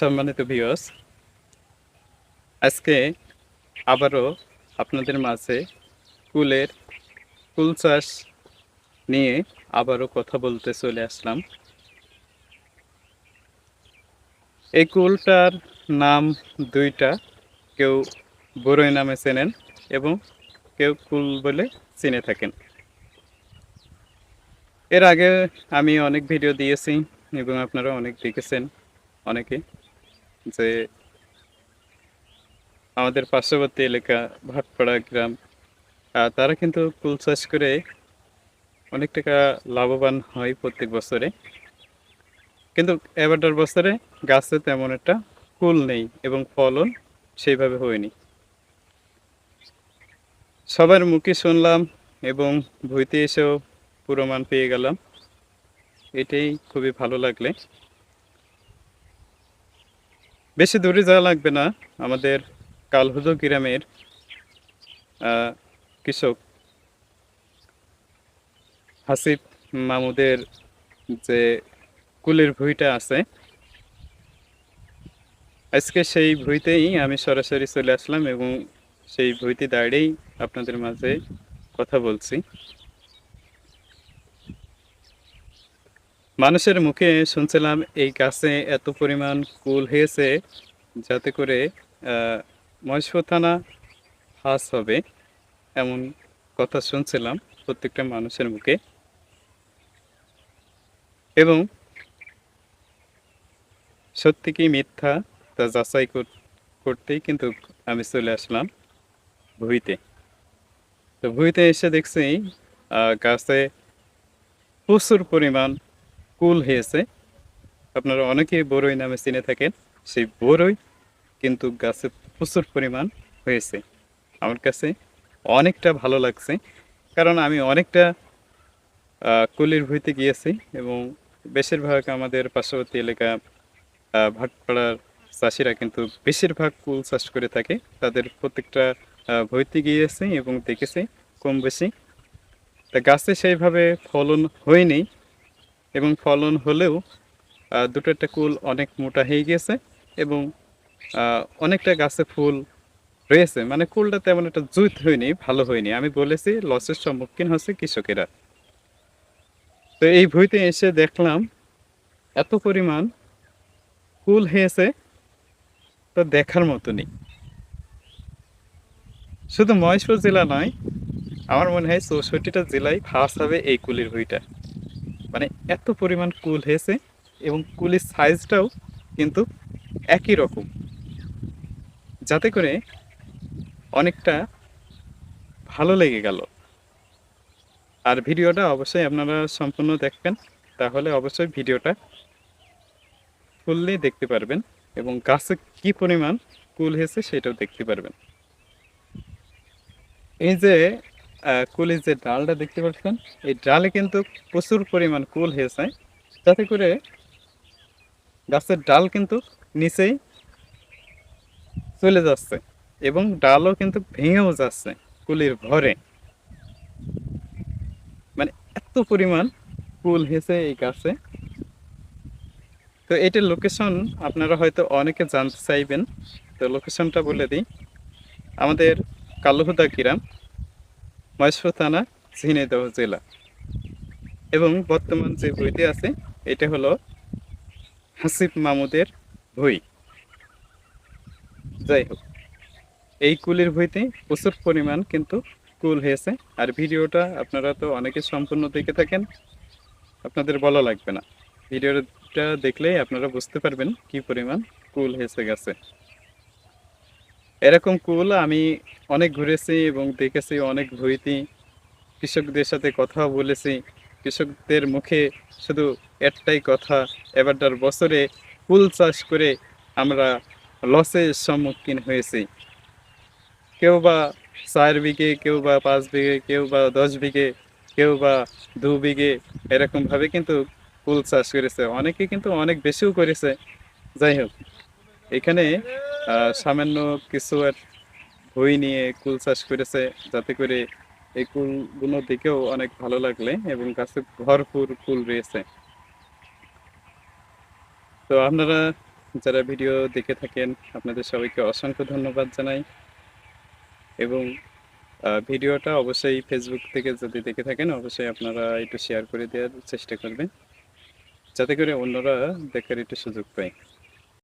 সম্মানিত ভিউয়ার্স আজকে আবারও আপনাদের মাঝে কুলের কুল চাষ নিয়ে আবারও কথা বলতে চলে আসলাম। এই কুলটার নাম দুইটা, কেউ বড়ই নামে চেনেন এবং কেউ কুল বলে চিনে থাকেন। এর আগে আমি অনেক ভিডিও দিয়েছি এবং আপনারা অনেক দেখেছেন, অনেকে। যে আমাদের পার্শ্ববর্তী এলাকা, ভাটপাড়া গ্রাম তারা কিন্তু কুল চাষ করে অনেক টাকা লাভবান হয় প্রত্যেক বছরে। কিন্তু এবারটার বছরে গাছে তেমন একটা কুল নেই এবং ফলন সেইভাবে হয়নি। সবার মুখে শুনলাম এবং ভুইতে এসেও প্রমাণ পেয়ে গেলাম। এটাই খুবই ভালো লাগলে। বেশি দূরে যাওয়া লাগবে না। আমাদের কালহুদো গ্রামের কৃষক হাসিফ মামুদের যে কুলের ভুঁইটা আছে, আজকে সেই ভুঁইতেই আমি সরাসরি চলে আসলাম এবং সেই ভুঁইতে দাঁড়িয়েই আপনাদের মাঝে কথা বলছি। মানুষের মুখে শুনছিলাম এই গাছে এত পরিমাণ কুল হয়েছে যাতে করে মহেশপুর থানা হাস হবে এমন কথা শুনছিলাম প্রত্যেকটা মানুষের মুখে। এবং সত্যি কি মিথ্যা তা যাচাই কর- করতেই কিন্তু আমি চলে আসলাম ভুইতে। তো ভুইতে এসে দেখছি গাছে প্রচুর পরিমাণ কুল হয়েছে। আপনারা অনেকেই বড়ই নামে চিনে থাকেন, সেই বড়ই কিন্তু গাছে প্রচুর পরিমাণ হয়েছে। আমার কাছে অনেকটা ভালো লাগছে, কারণ আমি অনেকটা কুলির ভুঁইতে গিয়েছি এবং বেশিরভাগ আমাদের পার্শ্ববর্তী এলাকা ভাটপাড়ার চাষিরা কিন্তু বেশিরভাগ কুল চাষ করে থাকে। তাদের প্রত্যেকটা ভুঁইতে গিয়েছি এবং দেখেছি কম বেশি। তা গাছে সেইভাবে ফলন হয়নি এবং ফলন হলেও দুটো একটা কুল অনেক মোটা হয়ে গিয়েছে এবং অনেকটা গাছে ফুল রয়েছে। মানে কুলটা তেমন একটা জুত হয়নি, ভালো হয়নি। আমি বলেছি, লসের সম্মুখীন হচ্ছে কৃষকেরা। তো এই ভুঁইতে এসে দেখলাম, এত পরিমাণ কুল হয়েছে, তো দেখার মতো নেই। শুধু মহেশপুর জেলা নয়, আমার মনে হয় চৌষট্টিটা জেলায় ফার্স্ট হবে এই কুলির ভুঁইটা। মানে এত পরিমাণ কুল হয়েছে এবং কুলের সাইজটাও কিন্তু একই রকম। যাতে করে অনেকটা ভালো লেগে গেল। আর ভিডিওটা অবশ্যই আপনারা সম্পূর্ণ দেখবেন, তাহলে অবশ্যই ভিডিওটা ফুললি দেখতে পারবেন এবং গাছে কি পরিমাণ কুল হয়েছে সেটাও দেখতে পারবেন। এই যে কুলের যে ডালটা দেখতে পাচ্ছেন, এই ডালে কিন্তু প্রচুর পরিমাণ কুল হয়েছে। যাতে করে গাছের ডাল কিন্তু নিচেই চলে যাচ্ছে এবং ডালও কিন্তু ভেঙেও যাচ্ছে কুলির ভরে মানে এত পরিমাণ কুল হয়েছে এই গাছে। তো এটার লোকেশন আপনারা হয়তো অনেকে জানতে চাইবেন। তো লোকেশনটা বলে দিই। আমাদের কালুহুদা গ্রাম। মহেশপুর থানা ঝিনাইদহ জেলা। এবং বর্তমান যে বইটি আছে, এটা হলো হাসিফ মামুদের বই। যাই হোক, এই কুলের বইতে প্রচুর পরিমাণ কিন্তু কুল হয়েছে, আর ভিডিওটা আপনারা তো অনেকে সম্পূর্ণ দেখে থাকেন, আপনাদের বলা লাগবে না। ভিডিওটা দেখলেই আপনারা বুঝতে পারবেন কি পরিমাণ কুল হয়েছে গেছে। এরকম কুল আমি অনেক ঘুরেছি এবং দেখেছি, অনেক ভুইতি কৃষকদের সাথে কথা বলেছি। কৃষকদের মুখে শুধু একটাই কথা, এবারটার বছরে কুল চাষ করে আমরা লসের সম্মুখীন হয়েছি। কেউ বা চার বিঘে, কেউ বা পাঁচ বিঘে, কেউ বা দশ বিঘে, কেউ বা দু বিঘে এরকমভাবে কিন্তু কুল চাষ করেছে। অনেকে কিন্তু অনেক বেশিও করেছে। যাই হোক, এখানে সামান্য কিছু আর ভই নিয়ে কুল চাষ করেছে, যাতে করে এই কুলগুলো দেখেও অনেক ভালো লাগলে এবং গাছে ভরপুর কুল রয়েছে। তো আপনারা যারা ভিডিও দেখে থাকেন, আপনাদের সবাইকে অসংখ্য ধন্যবাদ জানাই। এবং ভিডিওটা অবশ্যই ফেসবুক থেকে যদি দেখে থাকেন, অবশ্যই আপনারা একটু শেয়ার করে দেওয়ার চেষ্টা করবেন। যাতে করে অন্যরা দেখার একটু সুযোগ পায়।